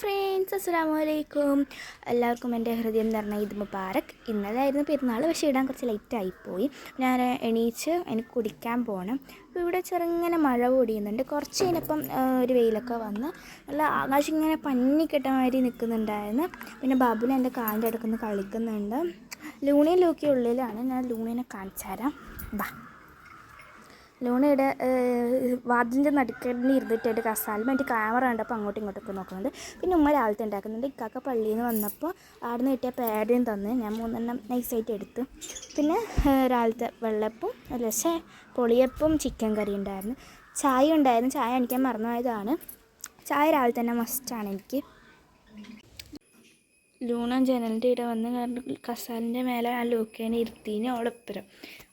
Friends അസ്സാം വലൈക്കും എല്ലാവർക്കും എന്റെ ഹൃദയം നിറഞ്ഞ ഇത് മുബാറക്. ഇന്നലെ ആയിരുന്നു പെരുന്നാൾ പക്ഷേ ഇടാൻ കുറച്ച് ലേറ്റ് ആയിപ്പോയി. ഞാൻ എണീച്ച് എനിക്ക് കുടിക്കാൻ പോകണം അപ്പോൾ ഇവിടെ ചെറുങ്ങനെ മഴ പൊടിയുന്നുണ്ട്. കുറച്ച് കഴിഞ്ഞപ്പം ഒരു വെയിലൊക്കെ വന്ന് നല്ല ആകാശം ഇങ്ങനെ പഞ്ഞി മാതിരി നിൽക്കുന്നുണ്ടായിരുന്നു. പിന്നെ ബാബുല എന്റെ കാലിന്റെ അടുക്കുന്ന് കളിക്കുന്നുണ്ട്. ലൂണിയും ലൂക്കി ഉള്ളിലാണ്. ഞാൻ ലൂണിനെ കാണിച്ചു തരാം. ബാ ലൂണയുടെ വാതിലിന്റെ നടുക്കടിന് ഇരുന്നിട്ടായിട്ട് കസാലും എന്റെ ക്യാമറ കണ്ടപ്പോൾ അങ്ങോട്ടും ഇങ്ങോട്ടൊക്കെ നോക്കുന്നുണ്ട് പിന്നെ ഉമ്മ രാവിലത്തെ ഉണ്ടാക്കുന്നുണ്ട്. ഇക്കാക്ക പള്ളിയിൽ നിന്ന് വന്നപ്പോൾ അവിടെ നിന്ന് കിട്ടിയ പേടയും തന്ന് ഞാൻ മൂന്നെണ്ണം നൈസായിട്ട് എടുത്തു. പിന്നെ രാവിലത്തെ വെള്ളപ്പും അല്ല പക്ഷേ പൊളിയപ്പും ചിക്കൻ കറി ഉണ്ടായിരുന്നു. ചായ ഉണ്ടായിരുന്നു. ചായ അടിക്കാൻ മറന്നുപോയതാണ്. ചായ രാവിലെ തന്നെ മസ്റ്റാണ് എനിക്ക്. ലൂണ ജനലിന്റെ ഇട വന്ന് കാരണം കസാലിന്റെ മേലെ ആ ലൂക്കേനെ ഇരുത്തിന് അവളൊപ്പരം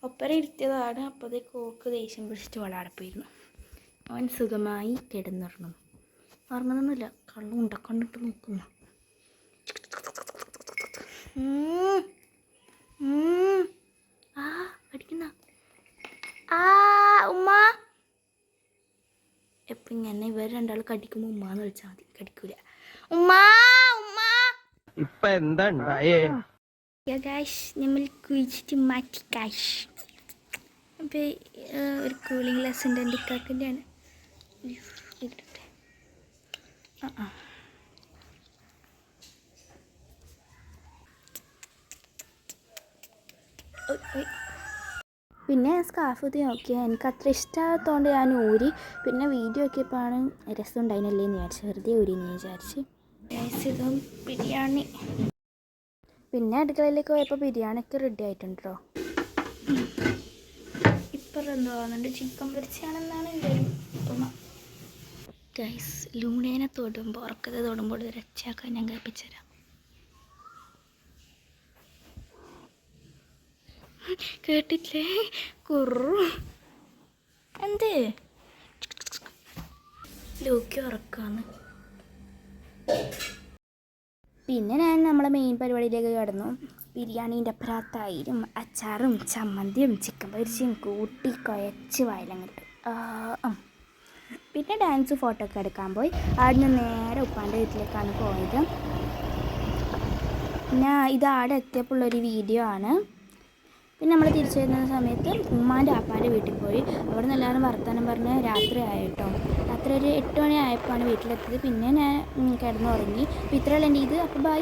ഒപ്പരം ഇരുത്തിയതാണ് അപ്പോഴത്തേക്ക് കോക്ക് ദേഷ്യം പിടിച്ചിട്ട് അവൾ അവിടെ പോയിരുന്നു. അവൻ സുഖമായി കിടന്നുറങ്ങുന്നു. ഉറങ്ങുന്നൊന്നുമില്ല കള്ളും ഉണ്ടക്കണ്ടിട്ട് നോക്കുന്നു. ആ പഠിക്കുന്ന ആ ഉമ്മ. എപ്പം ഇങ്ങനെ ഇവർ രണ്ടാൾ കടിക്കുമ്പോൾ ഉമ്മ എന്ന് വിളിച്ചാൽ മതി. കടിക്കൂല. ഉമ്മ ഉമ്മ. ഇപ്പൊ എന്താ ഉണ്ടായേ നമ്മൾ കുഴിച്ചിട്ട് മാറ്റി കാശ് അപ്പോൾ ഒരു കൂളിംഗ് ഗ്ലാസ് ഉണ്ട്. എന്റെ ഇക്കാക്കിന്റെ ആണ്. ആ ആ. പിന്നെ സ്കാർഫ് കുത്തി നോക്കിയാൽ എനിക്ക് അത്ര ഇഷ്ടമാകത്തോണ്ട് ഞാൻ ഊരി. പിന്നെ വീഡിയോ ഒക്കെ ഇപ്പോഴാണ് രസം ഉണ്ടായിരുന്നല്ലേ എന്ന് വിചാരിച്ചു വെറുതെ ഊരി എന്ന് വിചാരിച്ച്. ഇത് ബിരിയാണി. പിന്നെ അടുക്കളയിലേക്ക് പോയപ്പോൾ ബിരിയാണിയൊക്കെ റെഡി ആയിട്ടുണ്ട്? കേട്ടോ ഇപ്പം എന്തോ തോന്നുന്നുണ്ട് ചിക്കൻ പൊരിച്ചാണെന്നാണ് തോന്നുന്നത്. ഗൈസ് ലൂണേനെ തൊടുമ്പോൾ ഉറക്കത്തെ തൊടുമ്പോൾ ഇത് രച്ചയാക്കാൻ ഞാൻ കഴിപ്പിച്ചുതരാം. കേട്ടില്ലേ കുറു എന്ത്? ലൂക്കി ഉറക്കാന്ന്. പിന്നെ ഞാൻ നമ്മളെ മെയിൻ പരിപാടിയിലേക്ക് കടന്നു. ബിരിയാണീന്റെ പ്രാത്തായിരും അച്ചാറും ചമ്മന്തിയും ചിക്കൻ പൊരിച്ചും കൂട്ടി കുഴച്ച് വയലങ്ങിട്ട്. പിന്നെ ഡാൻസ് ഫോട്ടോ ഒക്കെ എടുക്കാൻ പോയി. അവിടുന്ന് നേരെ ഉപ്പാന്റെ വീട്ടിലേക്കാണ് പോയത്. ഞാൻ ഇത് ആടെ എത്തിയപ്പോൾ ഉള്ളൊരു വീഡിയോ ആണ്. പിന്നെ നമ്മൾ തിരിച്ചു വരുന്ന സമയത്ത് ഉമ്മാന്റെ ആപ്പാന്റെ വീട്ടിൽ പോയി. അവിടെ നിന്ന് എല്ലാവരും വർത്തമാനം പറഞ്ഞ് രാത്രി ആയിട്ടോ. രാത്രി ഒരു എട്ട് മണി ആയപ്പോഴാണ് വീട്ടിലെത്തിയത്. പിന്നെ ഞാൻ കിടന്നുറങ്ങി. അപ്പോൾ ഇത്രയുള്ള എന്റെ ഇത്. അപ്പോൾ ബൈ